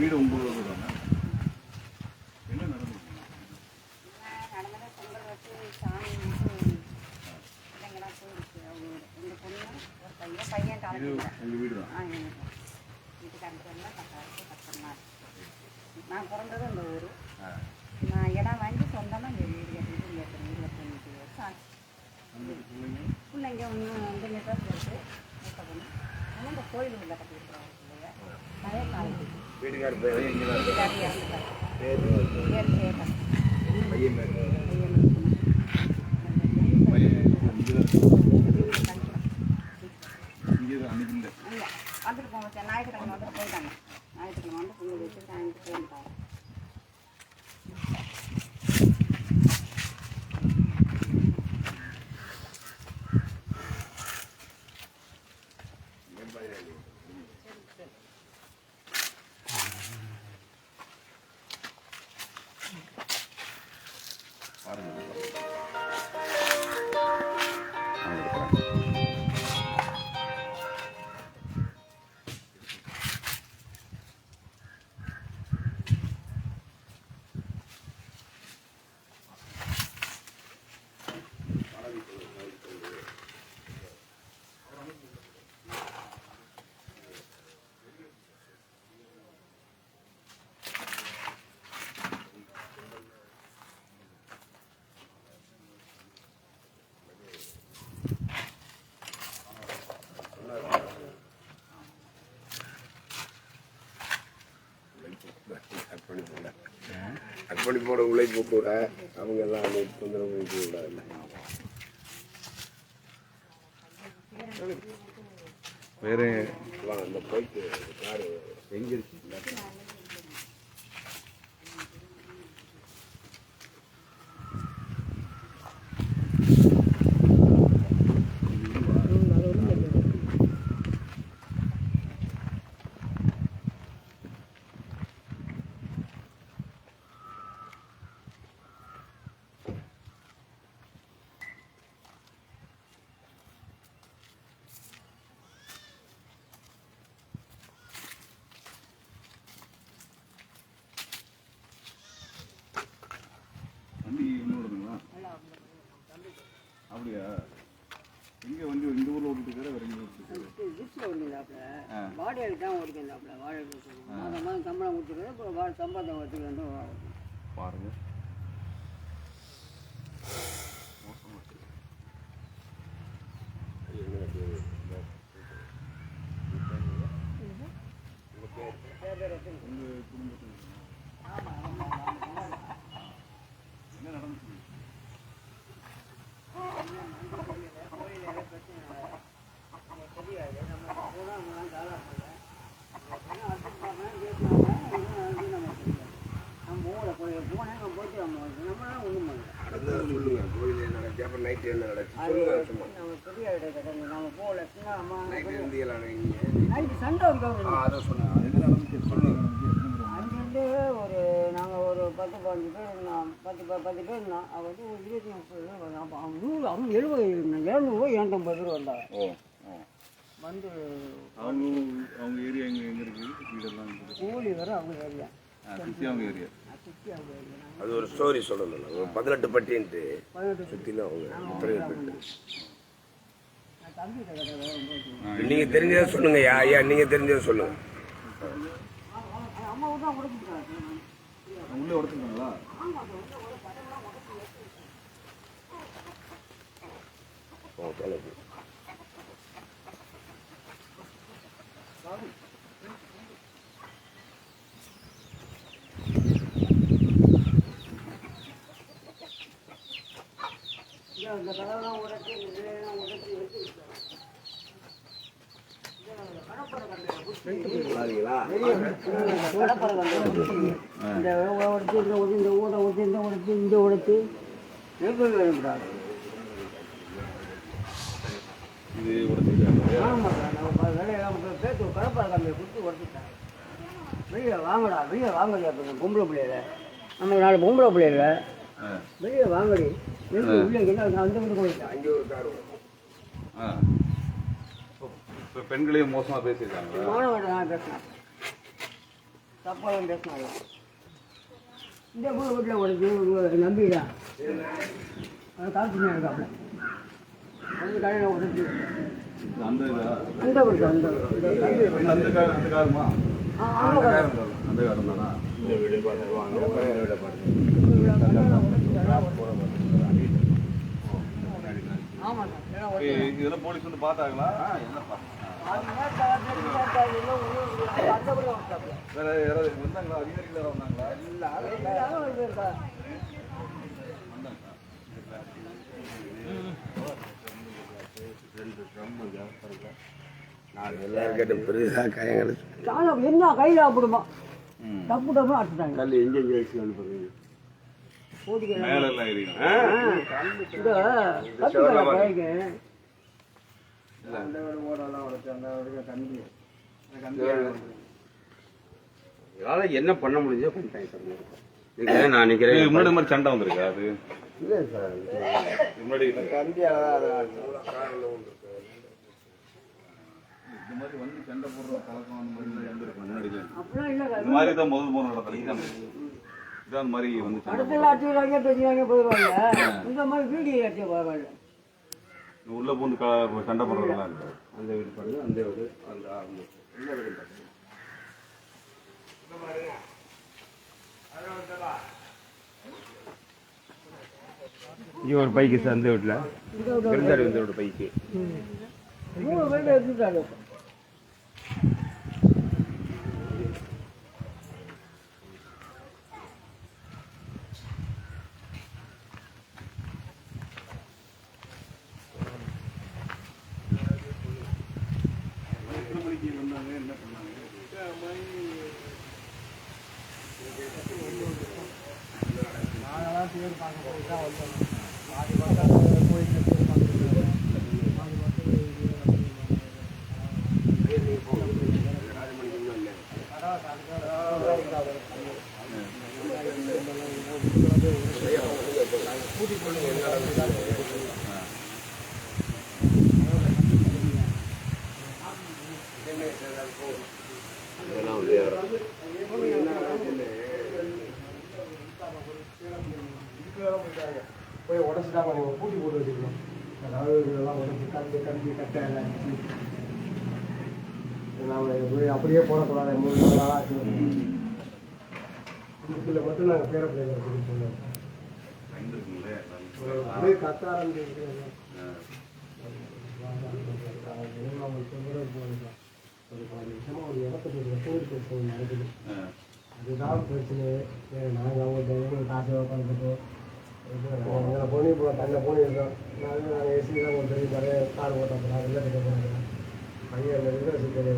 வீடு உங்களோட தானே? என்ன நடந்தது சாமி கும்பிட்டு பிள்ளைங்களாம் போயிடுச்சு அவங்க எங்கள் பொண்ணு ஒரு பையன் பையன் இது காலேஜ் உங்கள் வீடு தான் ஆ எனக்கு வீட்டுக்காரங்க சொன்னால் கஷ்டம் கஷ்டமாக இருக்கு நான் பிறந்தது இந்த ஊர் ஆ நான் இடம் வாங்கி சொந்தமாக இந்த வீடு கட்டிட்டு இங்கே இருக்கிறேன் இருபத்தஞ்சு வருஷம் ஆச்சு அந்த பிள்ளைங்க பிள்ளைங்க ஒன்று வந்து நெட்ஒர்க் இருக்குது மூத்த பொண்ணு ஆனால் இந்த கோயில் உள்ள கட்டியிருக்கிறோம் பிள்ளைங்க நிறைய காலேஜ் வீட்டுக்கார பேர் இங்கே தான் பேர் பையன் பேர் பையன் இங்கே தான் இங்கே தான் அன்னைக்கு இல்லை வந்துட்டு போங்க சார். ஞாயிற்றுக்கிழமை வந்துட்டு போயிட்டாங்க. அர்ப்பணிப்போட உழைப்பு கூட அவங்க எல்லாம் அவங்க தொந்தரவு பண்ணிக்க கூடாது. வேற அந்த பைக்கு காரு. எங்க இருக்கு வண்டி என்னோடதுங்களா அப்படியா எங்க வண்டி இந்த ஊர்ல ஓட்டிட்டு இருக்காரு வேற எங்க ஓட்டிட்டு இருக்காரு ஆ. வாடகைக்கு தான் ஓடிக்கிறாப்புல வாடகை மாதம் மாதம் சம்பளம் கொடுத்துருக்காரு அப்புறம் வா சம்பளத்தை வச்சுக்கிறேன் பாருங்க உங்க குடும்பத்தில் என்ன நடந்துச்சு தெரியாது நம்ம போனால் அவங்களாம் காலாப்பல நம்ம ஊரில் போய் போனேன் நம்ம போயிட்டு நம்ம நம்மளாம் ஒன்றும் பண்ணல நடந்ததை சொல்லுங்க. கோயில் என்ன நடந்துச்சு? அப்புறம் நைட்டு என்ன நடந்துச்சு? அது சொல்லுங்க சும்மா. நம்ம பெரிய கிடையாது நம்ம போகல. சின்ன அம்மா நைட்டு நைட்டு சண்டை வரைக்கும் அதை சொல்லுங்க அது என்ன நடந்துச்சு? சொல்லுங்க. அங்கேருந்து ஒரு நாங்கள் ஒரு பத்து பதினஞ்சு பேர் இருந்தோம். பத்து பத்து பேர் இருந்தோம். அவன் வந்து ஒரு இருபத்தி முப்பது பேர் வந்தான் அப்போ அவன் நூறு அவன் எழுபது இருந்தான் இரநூறுவா இரநூத்தம்பது பேர் வந்தாங்க. வந்து அவங்க அவங்க ஏரியா எங்க எங்க இருக்கு? வீடெல்லாம் இருக்குது கூலி வர அவங்க ஏரியா அவங்க ஏரியா அது ஒரு ஸ்டோரி சொல்லணும் ஒரு பதினெட்டு பட்டின்ட்டு சுற்றிலும் அவங்க உத்தரவிட்டு நான் தம்பி கடை வரும்போது நீங்க தெரிஞ்சதை சொல்லுங்க ஐயா ஐயா நீங்க தெரிஞ்சதை சொல்லுங்க. உள்ளே உடச்சுருக்காங்களா ஓ, சொல்லுங்க. இந்த கதவெல்லாம் உடைச்சி இந்த நிலையெல்லாம் உடைச்சி வச்சு இந்த உடச்சி இந்த உடச்சி இந்த ஊரை இந்த உடச்சி இந்த உடச்சி எப்படி வேணும்டாங்க இது உடச்சிருக்காங்க. ஆமாம் நம்ம வேலையெல்லாம் கம்பியை கொடுத்து உடச்சிட்டாங்க. வெளியே வாங்கடா வெளியே வாங்கலையா இப்போ பொம்பளை பிள்ளையில. நம்ம நாலு பொம்பளை பிள்ளையில. வெளியே வாங்கடி. இப்போ பெண்களையும் மோசமாக பேசியிருக்காங்களா? மாணவன் நான் பேசினேன். தப்பாக பேசினாங்க. இந்த மூணு வீட்டில் ஒரு நம்பிடா அது காசு இருக்காப்புல அந்த கடையில் உடச்சி அந்த அந்த அந்த அந்த அந்த கார் அந்த காருமா? ஆ ஆமாம் அந்த காரம் தானா இந்த வீடு பார்த்துருவாங்க பழைய வீடை பார்த்து ஆமாம் சார் இ- இதெல்லாம் போலீஸ் வந்து பார்த்தாங்களா? என்னப்பா. வேற யாராவது வந்தாங்களா? அதிகாரிகள் யாராவது வந்தாங்களா? நான் எல்லாரும் கேட்ட பெருசாக காயங்கள் காலம் என்ன? கையில் அப்படிமா. தப்பு தப்பு அடிச்சுட்டாங்க. கல் எங்கே ஜெயிச்சு அனுப்புறது போட்டுக்கிறேன் மேல எல்லாம் ஏறி இந்த கத்துக்கடை கைக்கு இதனால என்ன பண்ண முடிஞ்சோ பண்ணிட்டாங்க சார் நான் நினைக்கிறேன் முன்னாடி இந்த மாதிரி சண்டை வந்திருக்கா அது? இல்லை சார் முன்னாடி கண்டியால இந்த மாதிரி வந்து சண்டை போடுற பழக்கம் அந்த மாதிரி வந்திருக்கு முன்னாடி இந்த மாதிரி தான் முதல் முதல் நடத்தல இதான் அந்த மாதிரி வந்து சண்டை அடுத்த அடிச்சுக்கிறாங்க தெரிஞ்சாங்க போயிடுவாங்க இந்த மாதிரி வீடியோ பரவாயில்ல போடுறது. உள்ள பூந்து க- சண்டை போடுறதெல்லாம் இருக்கு அந்த வீடு பாருங்க அந்த வீடு அந்த இந்த வீடு. பாருங்க. இங்கே ஒரு பைக்கு சார் அந்த வீட்டில் விருந்தாடி வந்த வீடு பைக்கு. மூணு பேர் எடுத்துட்டாங்க. போய் உடச்சிட்டாங்க அவங்க பூட்டி போட்டு வச்சுக்கணும் அதாவது இதெல்லாம் உடச்சி கண்டு கண்டு கட்டை எல்லாம் போய் அப்படியே போடக்கூடாது மூணு நாள் ஆச்சு இதுக்குள்ள மட்டும் நாங்கள் பேர பிள்ளைங்க அப்படின்னு சொன்னோம் கத்த ஆரம்பிச்சிருக்கோம் ஒரு பதினஞ்சு ஒரு இடத்துக்கு நடக்குது அதுதான் பிரச்சனை நாங்கள் அவங்க காசு உட்காந்துட்டு எங்களை போனி இப்போ தன்னை போனி இருக்கோம் நாங்கள் நாங்கள் ஏசி தான் ஒரு பெரிய நிறைய கார் ஓட்ட போகிறோம் வெளில பையன் சிக்கல்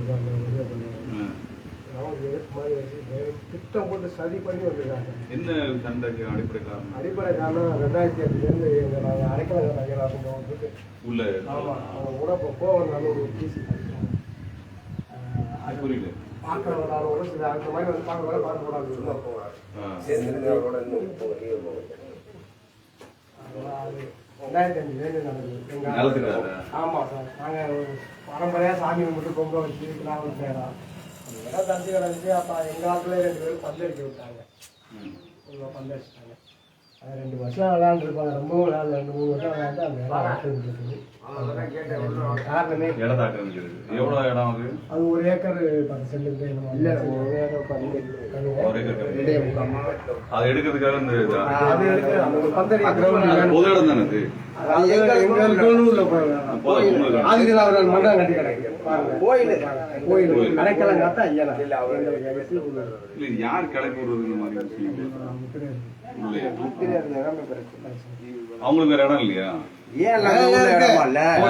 மாதிரி திட்டம் போட்டு சதி பண்ணி வந்திருக்காங்க என்ன சண்டைக்கு அடிப்படை காரணம்? அடிப்படை காரணம் ரெண்டாயிரத்தி எட்டுலேருந்து எங்கள் நாங்கள் அடைக்கலங்க நகராக வந்துட்டு உள்ள ஆமாம் அவங்க கூட இப்போ கோவம் ஒரு டிசி அது புரியல. பார்க்குறவங்க கூட சில அந்த மாதிரி வந்து பார்க்க வர பார்க்கக்கூடாது ஆ. சேர்ந்துருந்தவரோட இன்னும் போக லீவு போக ரெண்டாயிரத்தி அஞ்சுலேருந்து நடந்தது. எங்கள்? ஆமாம் சார். நாங்கள் பரம்பரையாக சாமி கும்பிட்டு பொங்க வச்சு சேரம் அந்த இடம் தஞ்சை கிடந்துச்சு அப்போ எங்கள் ஆத்துல ரெண்டு பேரும் பந்தடிக்க விட்டாங்க. இவ்வளோ பந்தடிச்சிட்டாங்க அது ரெண்டு வருஷம் விளையாண்டுருப்பாங்க ரொம்பவும் விளையாடல ரெண்டு மூணு வருஷம் விளையாண்டு அந்த இடம் விட்டுருந்துச்சு காரணமே எவ்வளவு இடம் அது அது ஒரு ஏக்கர் பத்து செல்லுக்கு இல்லை ஒரு ஏக்கர் ஏக்கர் அது எடுக்கிறதுக்காக இந்த இதா? அது எடுத்து அந்த ஒரு பந்தடி கிரவுண்ட் பொது இடம் தானே அது ஆதிதில் அவர்கள் மண்டலம் கட்டி கிடக்கு பாருங்க கோயில். கோயில். கடைக்கெல்லாம் காத்தா ஐயா இல்ல யார் கிளப்பி விடுறது இந்த மாதிரி? அவங்களுக்கு வேற இடம் இல்லையா?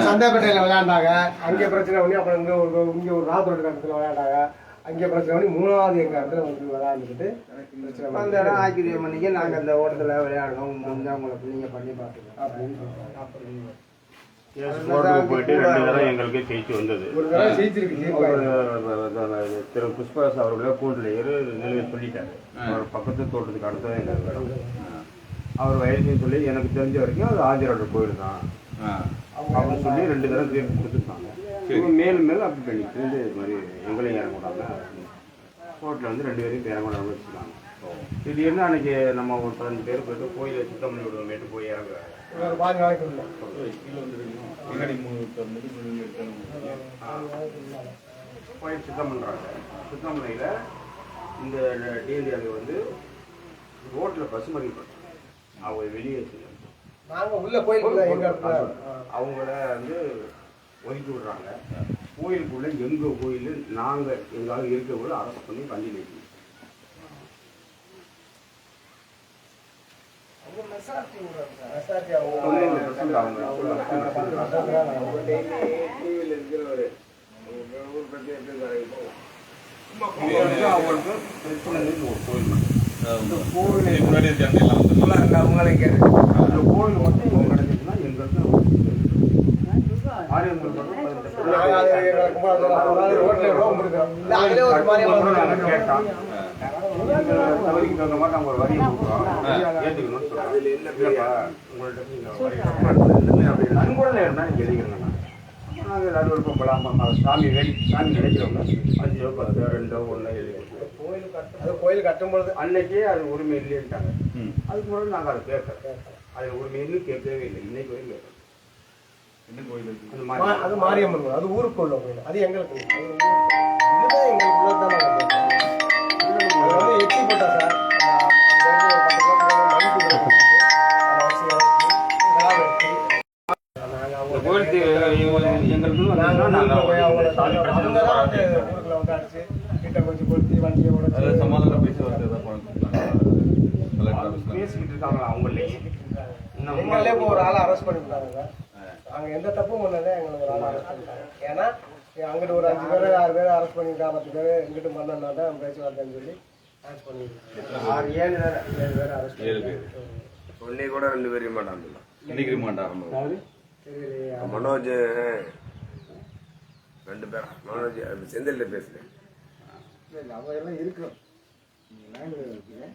சந்தைப்பேட்டையில விளையாண்டாங்க. அங்கே பிரச்சனை பண்ணி அப்புறம் இங்க ஒரு இங்க ஒரு இடத்துல விளையாண்டாங்க. அங்கே பிரச்சனை பண்ணி மூணாவது எங்க இடத்துல வந்து விளையாண்டுக்கிட்டு பிரச்சனை அந்த இடம் ஆக்கிரியம் பண்ணிக்க நாங்கள் அந்த ஓட்டத்தில் விளையாடுறோம். வந்து அவங்களை நீங்கள் பண்ணி பார்த்துக்கலாம். அப்படின்னு. அப்படின்னு கோர்ட்டுக்கு போயிட்டு ரெண்டு தடவை எங்களுக்கு ஜெயிச்சு வந்தது. திரு புஷ்பராஜ் அவர்களே கூண்டில் நிலையை சொல்லிட்டாரு. அவர் பக்கத்து தோட்டத்துக்கு அடுத்தது எங்கள் இடம் அவர் வயசுன்னு சொல்லி எனக்கு தெரிஞ்ச வரைக்கும் அது ஆதிரோட கோயில் தான். ஆ. அப்படின்னு சொல்லி ரெண்டு தடவை தீர்ப்பு கொடுத்துருக்காங்க. மேலும் மேலும் அப்படி பண்ணிட்டு இது மாதிரி எங்களையும் இறங்க விடாம கோர்ட்டில் வந்து ரெண்டு பேரையும் கொண்டு வச்சுருக்காங்க. திடீர்னு அன்னைக்கு நம்ம ஒரு பதினஞ்சு பேர் போயிட்டு கோயிலை சுத்தம் பண்ணி விடுவோமேட்டு போய் இறங்குறாங்க. ஒரு பாஞ்சு நாளைக்கு இல்லை. பின்னாடி கோயில் சுத்தம் பண்ணுறாங்க சுத்தம் பண்ணையில் இந்த டிஎன்டிஆர் வந்து ரோட்டில் பசுமதி பண்ணுறாங்க அவங்க வெளியே அவங்கள வந்து ஒதுக்கி விடுறாங்க. கோயிலுக்குள்ள எங்க கோயில் நாங்க எங்காவது இருக்கக்குள்ள அரெஸ்ட் பண்ணி வண்டி வைக்கணும் மெசாரிட்டி மெசாரிட்டி அவங்க தொண்ணூறு percent அவங்க டிவியில் இருக்கிறவர் ஊர் பற்றி எப்படி இது வந்து அவங்களுக்கு பிரச்சனை இருக்கு ஒரு கோயில் மட்டும். இந்த கோயில் இதுக்கு முன்னாடி சண்டை எல்லாம் வந்து சொல்லுவாங்க அவங்களே அவங்களுக்கு அந்த கோயில் மட்டும் இவங்க கிடைச்சிச்சுன்னா எங்களுக்கு கேட்டோம். தகுதிக்கு தகுந்த மாதிரி நாங்க ஒரு வரியை கொடுக்குறோம். ஏத்துக்கணும்னு சொல்றாங்க. அதில் என்ன பெரிய இல்லப்பா, உங்கள்ட்ட நீங்க வரி கட்டணும். அப்படி நன்கொடை இருந்தா நீங்க எழுதிக்கணும்னா. நாங்க எல்லாரும் விருப்பம் போலாம். சாமி வேண்டி சாமி அஞ்சோ பத்தோ ரெண்டோ ஒண்ணோ எழுதி கொடுப்போம். கோயில் கட்டு அது கோயில் கட்டும் பொழுது அன்னைக்கே அது உரிமை இல்லைன்ட்டாங்க. அதுக்கு முன்னாடி நாங்க அதை கேட்கறோம் அது உரிமை இன்னும் கேட்கவே இல்லை இன்னைக்கு வரைக்கும் கேட்கறோம் அது மாரியம்மன் கோயில். அது ஊருக்குள்ள கோயில் அது எங்களுக்கு. இதுதான் உள்ளதான் நாங்க கேட்கிறோம். அது வந்து எச்சி போட்டா சார் அங்க பேசிக்கிட்டு இருக்காங்க அவங்களே. இப்போ ஒரு ஆளை அரெஸ்ட் பண்ணிவிட்டாங்க நாங்க எந்த தப்பும் பண்ணல எங்களுக்கு ஒரு ஆளை அரெஸ்ட் பண்ணிட்டாங்க. ஏன்னா அங்கிட்டு ஒரு அஞ்சு பேர் ஆறு பேர் அரெஸ்ட் பண்ணிருக்காங்க பத்து பேர் இங்கிட்டு பண்ணனா தான் பேச்சுவார்த்தைன்னு சொல்லி ஆறு ஏழு வேற ஏழு பேர் அரெஸ்ட் ஏழு பேர். கூட ரெண்டு பேரையும் மாட்டாங்க இன்னைக்கு ரிமாண்ட் மனோஜ் ரெண்டு பேர்? மனோஜ் செந்தில்கிட்ட பேசுறேன். அவங்க எல்லாம் இருக்கிறோம்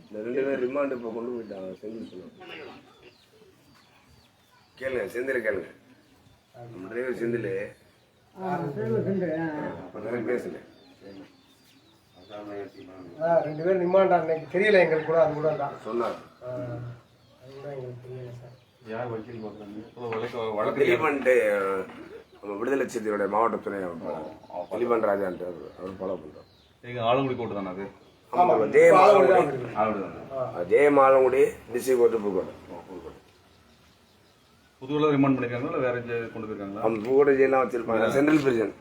இந்த ரெண்டு பேர் ரிமாண்ட் இப்போ கொண்டு போயிட்டாங்க செந்தில் சொல்லுவாங்க கேளுங்க செந்தில் கேளுங்க. நம்ம டிரைவர் செந்தில். பேசுங்க ரெண்டு பேர் நிம்மாண்டா இன்னைக்கு தெரியல எங்களுக்கு கூட அது கூட தான். சொன்னாங்க. அது கூட எங்களுக்கு தெரியல சார். யார் வக்கீல் பார்க்குறாங்க? இப்போ வழக்கு வழக்கு திலீபன்ட்டு நம்ம விடுதலை சிறுத்தையோட மாவட்ட துணை திலீபன் ராஜான்ட்டு அவர் அவர் ஃபாலோ பண்ணுறோம் எங்க ஆலங்குடி கோர்ட்டு தானே அது? ஆமாம் ஜெய மாலங்குடி ஆலங்குடி. மாலங்குடி டிஸ்ட்ரிக் கோர்ட்டு புதுக்கோட்டை புதுவில் ரிமாண்ட் பண்ணிருக்காங்களா இல்லை வேற கொண்டு போயிருக்காங்களா? அவங்க புதுக்கோட்டை ஜெயிலாம் வச்சிருப்பாங்க. சென்ட்ரல் பிரிசன்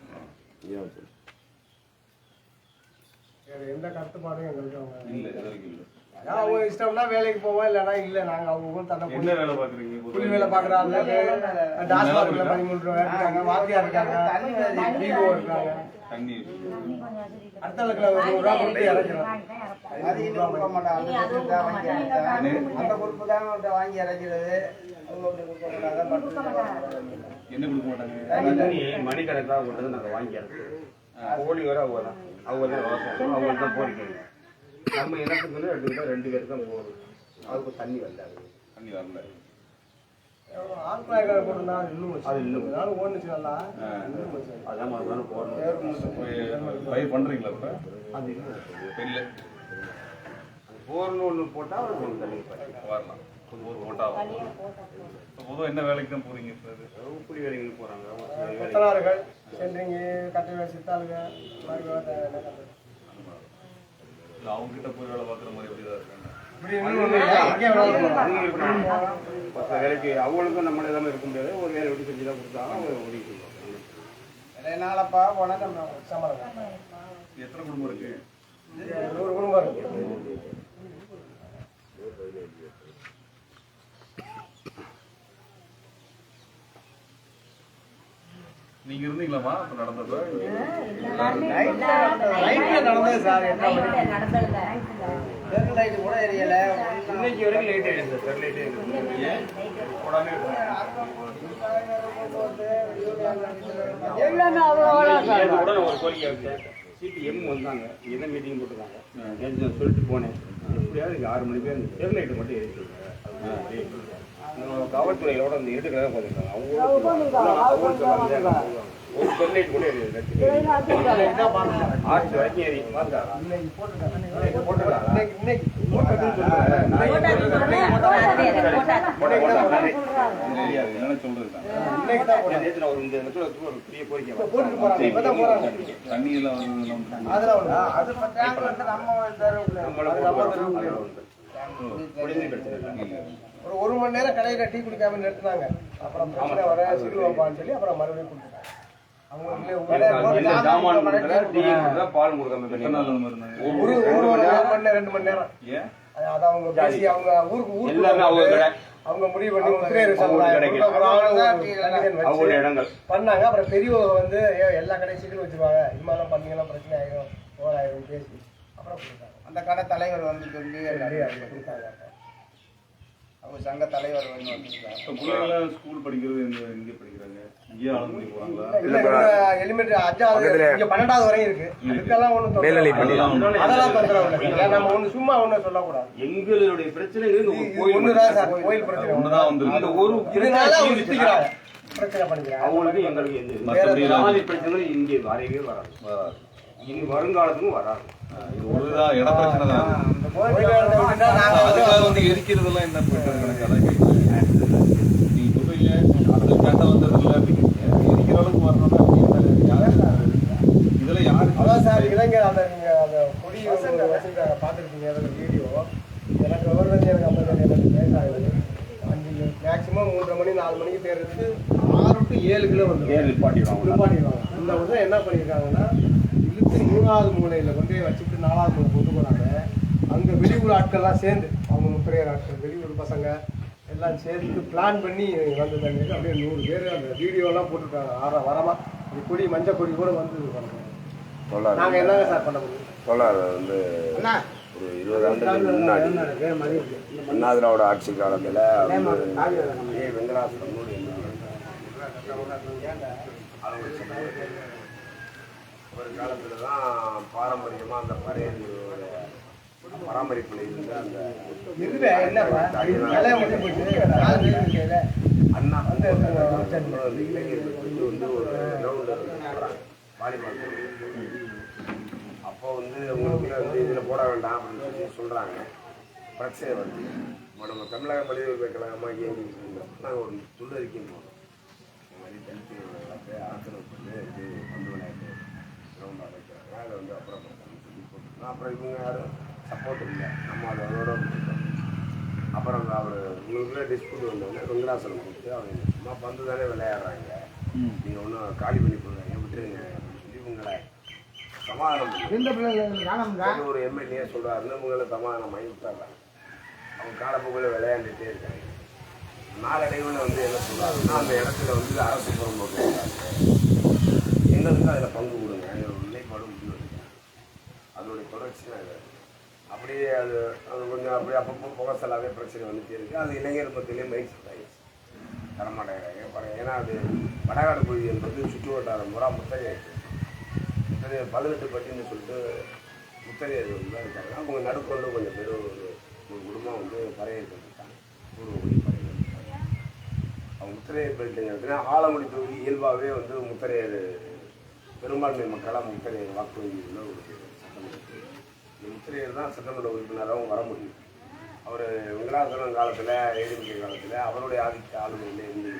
வேற எந்த கருத்துப்பாடும் எங்களுக்கு அவங்க இல்லை இது வரைக்கும் இல்லை. அதான் அவங்க இஷ்டம்னா வேலைக்கு போவோம் இல்லைன்னா இல்லை. நாங்கள் அவங்க தன்னை என்ன வேலை பார்க்குறீங்க? கூலி வேலை பார்க்குறாங்க. டாஸ்மார்க்ல பதிமூணு ரூபா இருக்காங்க வாத்தியார் இருக்காங்க டிஓ இருக்காங்க. தண்ணி அடுத்த இடத்துல ஒரு நூறு ரூபா கொடுத்து இறக்குறோம் அது இன்னும் கொடுக்க மாட்டாங்க. அந்த பொறுப்பு தான் வாங்கி இறக்குறது. என்ன கொடுக்க மாட்டாங்க? மணிக்கணக்காக கொண்டு வந்து நாங்கள் வாங்கி இறக்குறோம். கோழி வர அவங்க தான் அவங்க தான் விவசாயம். அவங்க தான் போரிக்கை நம்ம இனத்துக்குன்னு ரெண்டு பேர் ரெண்டு பேருக்கு தான் போகும் அதுக்கு தண்ணி வந்தாது தண்ணி வரல. ஆழ்வாய்க்கார போட்டுனா இன்னும் அது இன்னும் ஓடுச்சு நல்லா. அதான் மறுபடியும் போடணும் பயிர் பண்ணுறீங்களா இப்போ? அது இல்லை போர்னு ஒன்று போட்டால் ஒன்று தண்ணி. வரலாம். பொதுவாக என்ன வேலைக்கு தான் போகிறீங்க இப்போ உப்புரி வேலைக்கு போகிறாங்க கொத்தனார்கள் சென்ட்ரிங்கு கட்டிட சித்தாளுங்க அவங்க கிட்ட போய் வேலை பார்க்குற மாதிரி எப்படி தான் இருக்காங்க. வேலைக்கு அவங்களுக்கும் நம்மளே தான் இருக்க முடியாது. ஒரு வேலை விட்டு செஞ்சு தான் கொடுத்தாங்க. அவங்க உதவி செய்வாங்க. நாளப்பா போனால் நம்ம சம்பளம். எத்தனை குடும்பம் இருக்கு? நூறு குடும்பம் இருக்கு. நீங்க இருந்தீங்களாமா அப்ப நடந்தப்ப நைட்ல நடந்தது சார். தெரு கூட எரியல. இன்னைக்கு வரைக்கும் லைட் ஆயிடுச்சு சார் லைட் எல்லாமே அவ்வளோ நான் ஒரு கோரிக்கை வச்சேன் சிபிஎம் வந்தாங்க. என்ன மீட்டிங் போட்டுருக்காங்க? நேற்று நான் சொல்லிட்டு போனேன். எப்படியாவது இங்கே ஆறு மணி பேர் தெரு லைட்டு மட்டும் எரிச்சு காவல்துறையோட அந்த எடுக்கிறதா பார்த்துருக்காங்க. அவங்க அவங்க சொல்றாங்க ஒரு ஸ்டெர்லைட் கூட ஆர்ச்சி வரைக்கும் எரியும் பார்த்தா ஒரு ஒரு மணி நேரம் கடையில டீ குடிக்காம நிறுத்தினாங்க. அப்புறம் பிரச்சனை வர சிறுவாப்பான்னு சொல்லி அப்புறம் மறுபடியும் கொடுத்துட்டாங்க. அவங்க முடிவு பண்ணி பண்ணாங்க. அப்புறம் பெரியவங்க வந்து எல்லா கடையும் சீக்கிரம் வச்சிருவாங்க. இது மாதிரிலாம் பண்ணீங்கன்னா பிரச்சனை ஆயிரும். ஓராயிரம் பேசி அப்புறம் அந்த கடை தலைவர் வந்து சொல்லி கொடுத்தாங்க. அவங்க சங்க தலைவர் வந்து வந்திருக்காங்க இப்போ பிள்ளைங்களாம் ஸ்கூல் படிக்கிறது எங்க எங்கே படிக்கிறாங்க? இங்கேயே எலிமெண்ட்ரி அஞ்சாவது இங்க பன்னெண்டாவது வரையும் இருக்கு. மேல்நிலை பள்ளி. அதெல்லாம் தொந்தரவு இல்லை. ஏன் நம்ம ஒண்ணு சும்மா ஒண்ணும் சொல்லக்கூடாது. எங்களுடைய ஒரு இது கோயில் ஒண்ணுதான் சார். கோயில் பிரச்சனை ஒண்ணுதான். வந்திருக்கு. அந்த ஒரு இதனால பிரச்சனை பிரச்சனை பண்ணிக்கிறாங்க. அவங்களுக்கு எங்களுக்கு எந்த பிரச்சனை இங்கே வரவே வராது. இனி வருங்காலத்துக்கும் வராது. இளைஞர் அந்த நீங்க அந்த கொடி வச்சிருக்காங்க பார்த்துருக்கீங்க அதில் வீடியோ. எனக்கு விவரம் எனக்கு ஐம்பது எனக்கு அஞ்சு மேக்ஸிமம் மூன்றரை மணி நாலு மணிக்கு தேர்றதுக்கு ஆறு டு ஏழு கிலோ வந்து ஏர் நிப்பாட்டிடுவாங்க நிப்பாட்டிடுவாங்க இந்த வருஷம் என்ன பண்ணியிருக்காங்கன்னா இழுத்து மூணாவது மூலையில் கொண்டு போய் வச்சுட்டு நாலாவது மூலை கொண்டு போனாங்க. அங்கே வெளியூர் ஆட்கள்லாம் சேர்ந்து அவங்க முத்திரையர் ஆட்கள் வெளியூர் பசங்க எல்லாம் சேர்த்து பிளான் பண்ணி வந்து தண்ணி அப்படியே நூறு பேர் அந்த வீடியோலாம் போட்டிருக்காங்க ஆற வரமாக இந்த கொடி மஞ்சள் கொடி கூட வந்து சொல்லாது நாங்கள் என்னங்க சார் பண்ண முடியும்? சொல்லாது வந்து ஒரு இருபது ஆண்டுகளுக்கு முன்னாடி. அண்ணாதிராவோட ஆட்சி காலத்தில் வந்து ஏ வெங்கடாசுரமோடு ஒரு காலத்தில் தான் பாரம்பரியமாக அந்த பறையர்களோட பராமரிப்பில் இருந்த அந்த அண்ணா வந்து இளைஞர்கள் வந்து ஒரு கிரவுண்டு வாலிபால் அப்போ வந்து உங்களுக்கு வந்து இதில் போட வேண்டாம் அப்படின்னு சொல்லி சொல்கிறாங்க பிரச்சனை வந்து இப்போ நம்ம தமிழக மனித உரிமை கழகமாக இயங்கிட்டு இருந்தோம் நாங்கள் ஒரு துள்ளறிக்கை போனோம் இந்த மாதிரி விளையாட்டு ஆக்கிரமிப்பு பண்ணி இது பந்து விளையாட்டு கிரவுண்ட் அமைக்கிறாங்க அதை வந்து அப்புறம் சொல்லி அப்புறம் இவங்க யாரும் சப்போர்ட் இல்லை. நம்ம அதை அதோட விட்டுட்டோம். அப்புறம் அவர் உங்களுக்குள்ள டிஸ்பியூட் வந்தோடனே வெங்கடாசலம் கொடுத்து அவங்க சும்மா பந்து தானே விளையாடுறாங்க நீங்கள் ஒன்றும் காலி பண்ணி போடுறாங்க விட்டுருங்க அப்படின்னு சொல்லி இவங்களை சமாதானம் பண்ணி ஒரு எம்எல்ஏ சொல்றாருன்னு இவங்களை சமாதானம் வாங்கி விட்டாங்க அவங்க காலப்போக்கில் விளையாண்டுட்டே இருக்காங்க. நாளடைவில் வந்து என்ன சொல்றாருன்னா அந்த இடத்துல வந்து அரசு புறம்போக்கு எங்களுக்கு அதில் பங்கு கொடுங்க. அதனுடைய தொடர்ச்சி தான் இது. அப்படியே அது அது கொஞ்சம் அப்படியே அப்பப்போ புகசலாகவே பிரச்சனை வந்துட்டே இருக்குது அது இளைஞர் மத்தியிலே மைக் செட் ஆகிடுச்சு தரமாட்டேங்கிறாங்க பாருங்க ஏன்னா அது வடகாடு பகுதி என்பது சுற்று வட்டாரம் முறா முத்தகை முத்தகை பதினெட்டு பட்டின்னு சொல்லிட்டு முத்தகை தான் இருக்காங்க அவங்க நடுக்கொண்டு கொஞ்சம் பெரும் ஒரு ஒரு குடும்பம் வந்து பறையர் பண்ணிட்டாங்க பூர்வகுடி பறையர் அவங்க முத்திரையர் பெல்ட்டுங்கிறதுனா ஆலமுடி தொகுதி இயல்பாகவே வந்து முத்திரையர் பெரும்பான்மை மக்களாக முத்திரையர் வாக்குறுதி உள்ள ஒரு முத்திரையர் தான் சட்டமன்ற உறுப்பினராகவும் வர முடியும். அவர் வெங்கடாசலம் காலத்தில் ஏடிஎம்கே காலத்தில் அவருடைய ஆதிக்க ஆளுமையில் இருந்து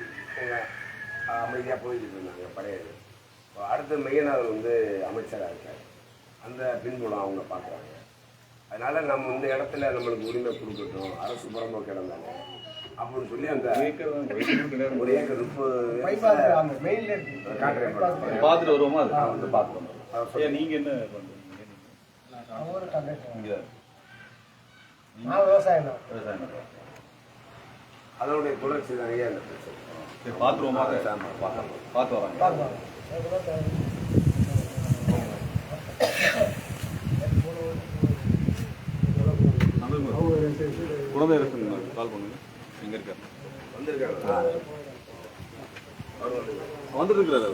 அமைதியாக போயிட்டு இருந்தாங்க இப்போ அடுத்து மெய்யனார் வந்து அமைச்சராக இருக்கார். அந்த பின்புலம் அவங்க பார்க்குறாங்க. அதனால நம்ம இந்த இடத்துல நம்மளுக்கு உரிமை கொடுக்கட்டும் அரசு புறம்போக்கு இடம் தானே. அப்படின்னு சொல்லி அந்த ஒரு ஏக்கர் முப்பது காட்டுறேன். பார்த்துட்டு வருவோமா அது? வந்து பார்த்து வந்துடுறோம் ஏன் நீங்க என்ன பண்றீங்க ஒரு கண்டக்டர் இங்க நான் விவசாயம் தான். விவசாயம். அதனுடைய தொடர்ச்சி நிறைய அந்த பிரச்சனை. சரி பார்த்துருவோமா பார்த்து வராங்க. பார்க்கலாம் குழந்தை இருக்கு கால் பண்ணுங்க. எங்க இருக்காரு. வந்திருக்காங்க வந்துட்டு இருக்கிறாரு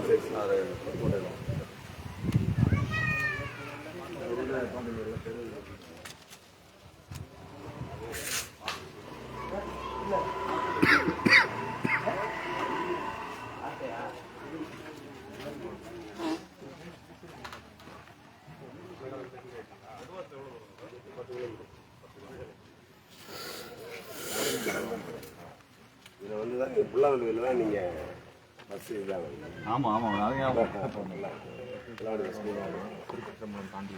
இதில் வந்து தான் நீங்கள் புல்லாங்குடியில் தான் நீங்கள் பஸ் இதாக ஆமாம் ஆமாம் அதே புல்லாங்குடி பஸ் தாண்டி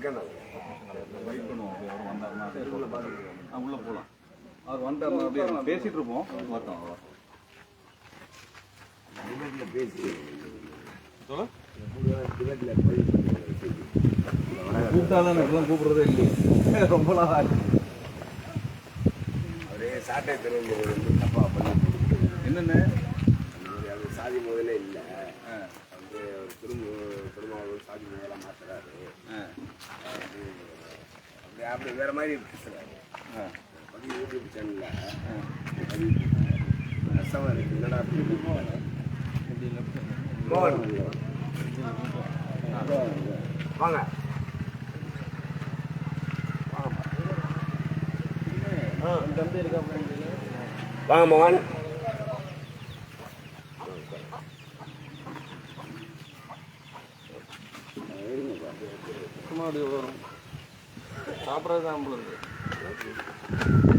வெயிட் பண்ணுவோம் அப்படியே அவர் வந்தாருன்னா அப்படியே உள்ள ஆ, உள்ள போகலாம் அவர் வந்தாருன்னா அப்படியே நம்ம பேசிட்டு இருப்போம் வரட்டும் அவர் வரட்டும். டிபேட்டில் பேசி சொல்ல கூப்பிட்டாலும் இப்பெல்லாம் கூப்பிடுறதே இல்லையே ரொம்ப நாள் ஆச்சு அவரே சாட்டை தெரிஞ்சது வந்து தப்பாக பண்ணி என்னென்ன அவரு சாதி முதலே இல்லை ஆ, வந்து அவர் திரும்ப திருமாவளவன் சாதி முதலாம் அப்படி அப்படி வேற மாதிரி பேசுறாரு ஆ, பதிவு யூடியூப் சேனலில் கஷ்டமாக இருக்கு என்னடா அப்படி வாங்க வாங்க மோகன். சும்மா அப்படியே வரும் சாப்பிட்றது தான் வந்து